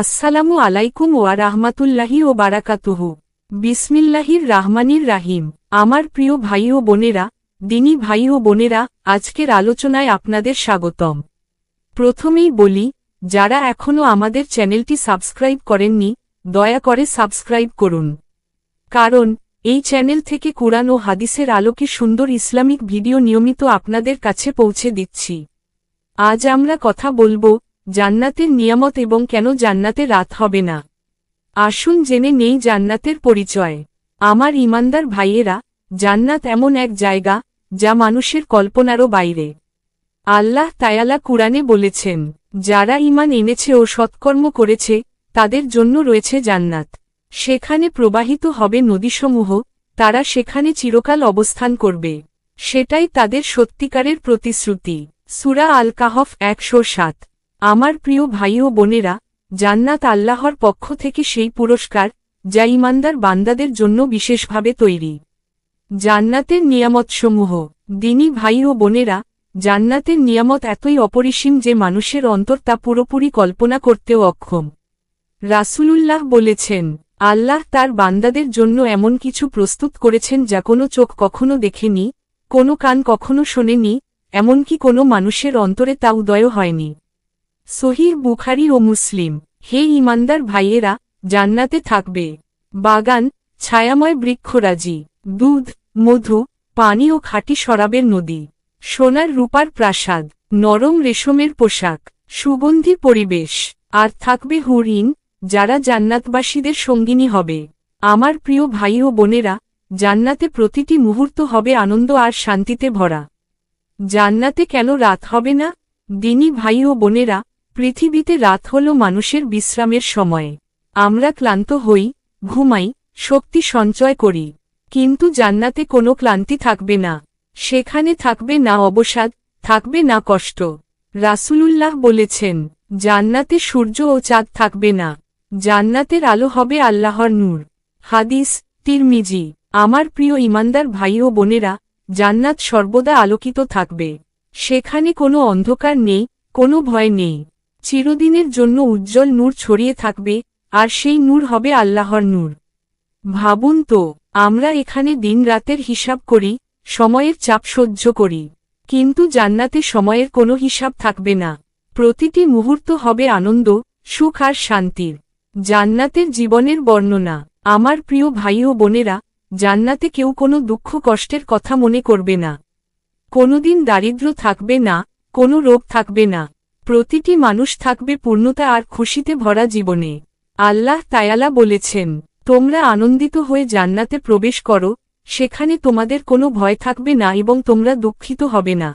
আসসালামু আলাইকুম ওয়া রাহমাতুল্লাহি ও বারাকাতুহু। বিসমিল্লাহির রাহমানির রাহিম। আমার প্রিয় ভাই ও বোনেরা, দিনী ভাই ও বোনেরা, আজকের আলোচনায় আপনাদের স্বাগতম। প্রথমেই বলি, যারা এখনও আমাদের চ্যানেলটি সাবস্ক্রাইব করেননি, দয়া করে সাবস্ক্রাইব করুন। কারণ, এই চ্যানেল থেকে কোরআন ও হাদিসের আলোকে সুন্দর ইসলামিক ভিডিও নিয়মিত আপনাদের কাছে পৌঁছে দিচ্ছি। আজ আমরা কথা বলব জান্নাতের নিয়ামত এবং কেন জান্নাতে রাত হবে না? আসুন জেনে নেই জান্নাতের পরিচয়। আমার ইমানদার ভাইয়েরা, জান্নাত এমন এক জায়গা, যা মানুষের কল্পনারও বাইরে। আল্লাহ তায়ালা কুরআনে বলেছেন, যারা ইমান এনেছে ও সৎকর্ম করেছে, তাদের জন্য রয়েছে জান্নাত। সেখানে প্রবাহিত হবে নদীসমূহ, তারা সেখানে চিরকাল অবস্থান করবে। সেটাই তাদের সত্যিকারের প্রতিশ্রুতি। সুরা আল কাহফ একশো সাত। আমার প্রিয় ভাই ও বোনেরা, জান্নাত আল্লাহর পক্ষ থেকে সেই পুরস্কার, যা ইমানদার বান্দাদের জন্য বিশেষভাবে তৈরি। জান্নাতের নিয়ামতসমূহ। দিনী ভাই ও বোনেরা, জান্নাতের নিয়ামত এতই অপরিসীম যে মানুষের অন্তর তা পুরোপুরি কল্পনা করতেও অক্ষম। রাসূলুল্লাহ বলেছেন, আল্লাহ তার বান্দাদের জন্য এমন কিছু প্রস্তুত করেছেন যা কোনো চোখ কখনো দেখেনি, কোনো কান কখনো শোনেনি, এমনকি কোনো মানুষের অন্তরে তা উদয় হয়নি। সহিহ বুখারি ও মুসলিম। হে ইমানদার ভাইয়েরা, জান্নাতে থাকবে। বাগান, ছায়াময় বৃক্ষরাজি, দুধ, মধু, পানি ও খাঁটি শরাবের নদী। সোনার রূপার প্রাসাদ, নরম রেশমের পোশাক, সুগন্ধি পরিবেশ। আর থাকবে হুরিন যারা জান্নাতবাসীদের সঙ্গিনী হবে। আমার প্রিয় ভাই ও বোনেরা, জান্নাতে প্রতিটি মুহূর্ত হবে আনন্দ আর শান্তিতে ভরা। জান্নাতে কেন রাত হবে না? দিনী ভাই ও বোনেরা পৃথিবীতে রাত হল মানুষের বিশ্রামের সময়। আমরা ক্লান্ত হই, ঘুমাই, শক্তি সঞ্চয় করি। কিন্তু জান্নাতে কোনো ক্লান্তি থাকবে না। সেখানে থাকবে না অবসাদ, থাকবে না কষ্ট। রাসূলুল্লাহ বলেছেন, জান্নাতে সূর্য ও চাঁদ থাকবে না। জান্নাতের আলো হবে আল্লাহর নূর। হাদিস, তিরমিজি। আমার প্রিয় ইমানদার ভাই ও বোনেরা, জান্নাত সর্বদা আলোকিত থাকবে। সেখানে কোনো অন্ধকার নেই, কোনো ভয় নেই। চিরদিনের জন্য উজ্জ্বল নূর ছড়িয়ে থাকবে, আর সেই নূর হবে আল্লাহর নূর। ভাবুন তো, আমরা এখানে দিন রাতের হিসাব করি, সময়ের চাপ সহ্য করি। কিন্তু জান্নাতে সময়ের কোনো হিসাব থাকবে না। প্রতিটি মুহূর্ত হবে আনন্দ, সুখ আর শান্তির। জান্নাতের জীবনের বর্ণনা, আমার প্রিয় ভাই ও বোনেরা, জান্নাতে কেউ কোনো দুঃখ কষ্টের কথা মনে করবে না। কোনোদিন দারিদ্র থাকবে না, কোনো রোগ থাকবে না। প্রতিটি মানুষ থাকবে পূর্ণতা আর খুশিতে ভরা জীবনে। আল্লাহ তায়ালা বলেছেন, তোমরা আনন্দিত হয়ে জান্নাতে প্রবেশ করো, সেখানে তোমাদের কোনো ভয় থাকবে না এবং তোমরা দুঃখিত হবে না।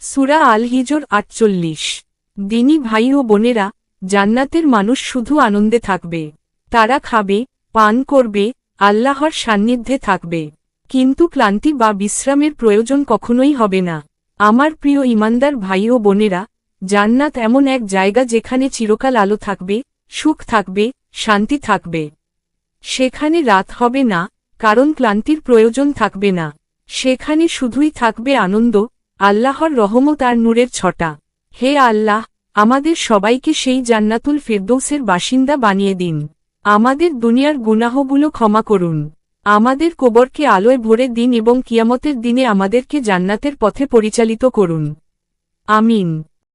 সুরা আল হিজর আটচল্লিশ। দিনী ভাই ও বোনেরা, জান্নাতের মানুষ শুধু আনন্দে থাকবে। তারা খাবে, পান করবে, আল্লাহর সান্নিধ্যে থাকবে। কিন্তু ক্লান্তি বা বিশ্রামের প্রয়োজন কখনোই হবে না। আমার প্রিয় ইমানদার ভাই ও বোনেরা জান্নাত এমন এক জায়গা যেখানে চিরকাল আলো থাকবে, সুখ থাকবে, শান্তি থাকবে। সেখানে রাত হবে না, কারণ ক্লান্তির প্রয়োজন থাকবে না। সেখানে শুধুই থাকবে আনন্দ, আল্লাহর রহমত আর নূরের ছটা। হে আল্লাহ, আমাদের সবাইকে সেই জান্নাতুল ফেরদৌসের বাসিন্দা বানিয়ে দিন। আমাদের দুনিয়ার গুনাহগুলো ক্ষমা করুন। আমাদের কোবরকে আলোয় ভরে দিন এবং কিয়ামতের দিনে আমাদেরকে জান্নাতের পথে পরিচালিত করুন। আমিন।